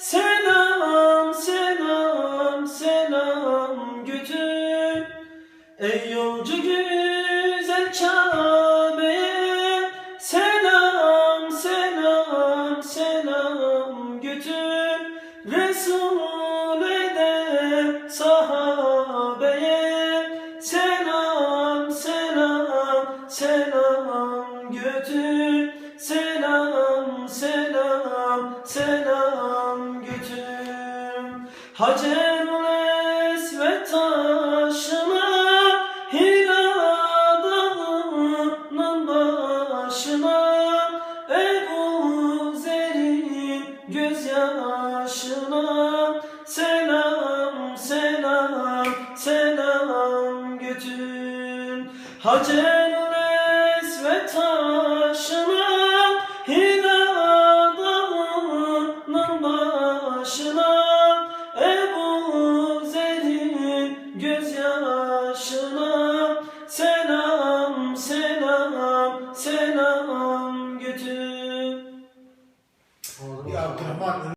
selam selam selam götür Ey yolcu güzel Kabe'ye selam selam selam götür Resul'e de sahabeye. Selam selam selam götür selam Hacerul Esved taşına Hira dağının başına Ebu Zer'in gözyaşına Selam selam selam götür Hacerul Esved taşına gözyaşına Selam selam selam götür. Ya Abdurrahman